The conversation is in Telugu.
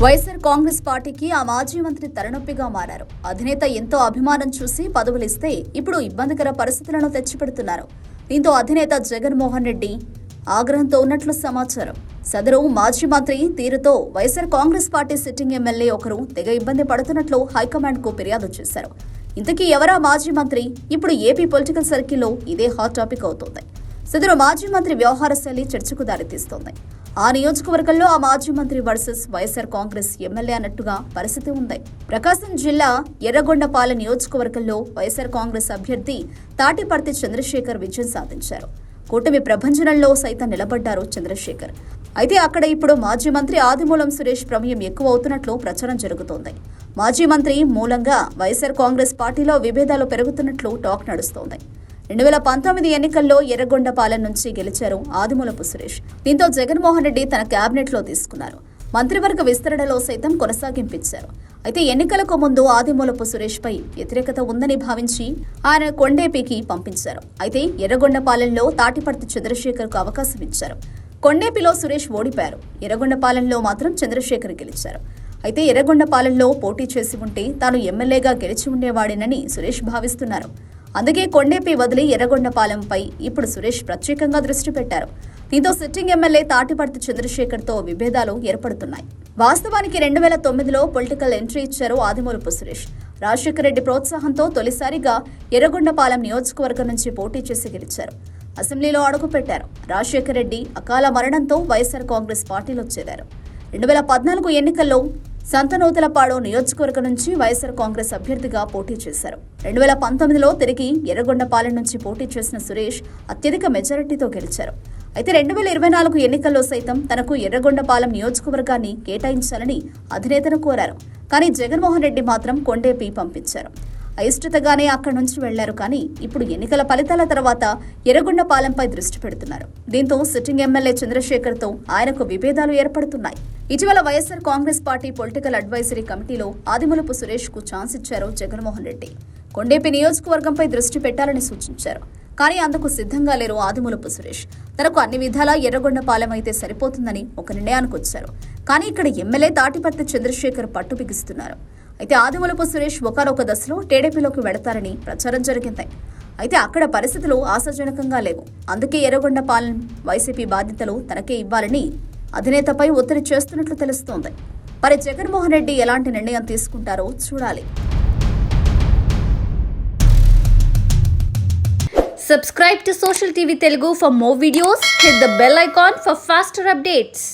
వైఎస్ఆర్ కాంగ్రెస్ పార్టీకి ఆ మాజీ మంత్రి తలనొప్పిగా మారారు. అధినేత ఎంతో అభిమానం చూసి పదవులిస్తే ఇప్పుడు ఇబ్బందికర పరిస్థితులను తెచ్చిపెడుతున్నారు. దీంతో అధినేత జగన్మోహన్ రెడ్డి ఆగ్రహంతో ఉన్నట్లు సమాచారం. సదరు మాజీ మంత్రి తీరుతో YSR Congress party sitting MLA ఒకరు తెగ ఇబ్బంది పడుతున్నట్లు హైకమాండ్కు ఫిర్యాదు చేశారు. ఇంతకీ ఎవరా మాజీ మంత్రి? ఇప్పుడు ఏపీ పొలిటికల్ సర్కిల్లో ఇదే హాట్ టాపిక్ అవుతోంది. సదరు మాజీ మంత్రి వ్యవహార శైలి చర్చకు దారితీస్తోంది. ఆ నియోజకవర్గంలో ఆ మాజీ మంత్రి వర్సెస్ వైఎస్ఆర్ కాంగ్రెస్ ఎమ్మెల్యే అన్నట్టుగా పరిస్థితి ఉంది. ప్రకాశం జిల్లా ఎర్రగొండపాల నియోజకవర్గంలో వైఎస్ఆర్ కాంగ్రెస్ అభ్యర్థి తాటిపర్తి చంద్రశేఖర్ విజయం సాధించారు. కూటమి ప్రభంజనంలో సైతం నిలబడ్డారు చంద్రశేఖర్. అయితే అక్కడ ఇప్పుడు మాజీ మంత్రి ఆదిమూలం సురేష్ ప్రమేయం ఎక్కువ అవుతున్నట్లు ప్రచారం జరుగుతోంది. మాజీ మంత్రి మూలంగా వైఎస్ఆర్ కాంగ్రెస్ పార్టీలో విభేదాలు పెరుగుతున్నట్లు టాక్ నడుస్తోంది. రెండు వేల పంతొమ్మిది ఎన్నికల్లో ఎర్రగొండపాలెం నుంచి గెలిచారు ఆదిమూలపు సురేష్. దీంతో జగన్మోహన్ రెడ్డి తన క్యాబినెట్లో లో తీసుకున్నారు. మంత్రివర్గ విస్తరణలో సైతం కొనసాగింపించారు. అయితే ఎన్నికలకు ముందు ఆదిమూలపు సురేష్ పై వ్యతిరేకత ఉందని భావించి ఆయన కొండేపీకి పంపించారు. అయితే ఎర్రగొండపాలెంలో తాటిపర్తి చంద్రశేఖర్కు అవకాశం ఇచ్చారు. కొండేపిలో సురేష్ ఓడిపారు ఎర్రగొండపాలెంలో మాత్రం చంద్రశేఖర్ గెలిచారు. అయితే ఎర్రగొండపాలెంలో పోటీ చేసి ఉంటే తాను ఎమ్మెల్యేగా గెలిచి ఉండేవాడేనని సురేష్ భావిస్తున్నారు. అందుకే కొండేపి వదిలి ఎర్రగొండపాలెంపై ఇప్పుడు సురేష్ ప్రత్యేకంగా దృష్టి పెట్టారు. దీంతో సిట్టింగ్ ఎమ్మెల్యే తాటిపర్తి చంద్రశేఖర్తో విభేదాలు ఏర్పడుతున్నాయి. వాస్తవానికి రెండు వేల తొమ్మిదిలో పొలిటికల్ ఎంట్రీ ఇచ్చారు ఆదిమూలపు సురేష్. రాజశేఖర రెడ్డి ప్రోత్సాహంతో తొలిసారిగా ఎర్రగొండపాలెం నియోజకవర్గం నుంచి పోటీ చేసి గెలిచారు. అసెంబ్లీలో అడుగుపెట్టారు రాజశేఖర రెడ్డి అకాల మరణంతో వైఎస్ఆర్ కాంగ్రెస్ పార్టీలో చేరారు. రెండు వేల పద్నాలుగు ఎన్నికల్లో సంతనూతలపాడు నియోజకవర్గం నుంచి వైఎస్ఆర్ కాంగ్రెస్ అభ్యర్థిగా పోటీ చేశారు. రెండు వేల పంతొమ్మిదిలో తిరిగి ఎర్రగొండపాలెం నుంచి పోటీ చేసిన సురేష్ అత్యధిక మెజారిటీతో గెలిచారు. అయితే రెండు వేల ఇరవై నాలుగు ఎన్నికల్లో సైతం తనకు ఎర్రగొండపాలెం నియోజకవర్గాన్ని కేటాయించాలని అధినేతను కోరారు. కానీ జగన్మోహన్ రెడ్డి మాత్రం కొండేపి పంపించారు. అయిష్టతగానే అక్కడి నుంచి వెళ్ళారు కానీ ఇప్పుడు ఎన్నికల ఫలితాల తర్వాత ఎర్రగొండపాలెంపై దృష్టి పెడుతున్నారు. దీంతో సిట్టింగ్ ఎమ్మెల్యే చంద్రశేఖర్తో ఆయనకు విభేదాలు ఏర్పడుతున్నాయి. ఇటీవల YSR Congress party political advisory కమిటీలో ఆదిమలపు సురేష్కు ఛాన్స్ ఇచ్చారు జగన్మోహన్ రెడ్డి. కొండేపి నియోజకవర్గంపై దృష్టి పెట్టాలని సూచించారు. కానీ అందుకు సిద్ధంగా లేరు ఆదిమూలపు సురేష్. తనకు అన్ని విధాలా ఎర్రగొండపాలెం అయితే సరిపోతుందని ఒక నిర్ణయానికి వచ్చారు. కానీ ఇక్కడ ఎమ్మెల్యే తాటిపత్తి చంద్రశేఖర్ పట్టు బిగిస్తున్నారు. అయితే ఆదిమూలపు సురేష్ ఒకనొక దశలో టీడీపీలోకి వెడతారని ప్రచారం జరిగింది. అయితే అక్కడ పరిస్థితులు ఆశాజనకంగా లేవు. అందుకే ఎర్రగొండపాలెం వైసీపీ బాధ్యతలు తనకే ఇవ్వాలని అధినేతపై ఒత్తిడి చేస్తున్నట్లు తెలుస్తోంది మరి జగన్మోహన్ రెడ్డి ఎలాంటి నిర్ణయం తీసుకుంటారో చూడాలి subscribe to Social TV Telugu for more videos hit the bell icon for faster updates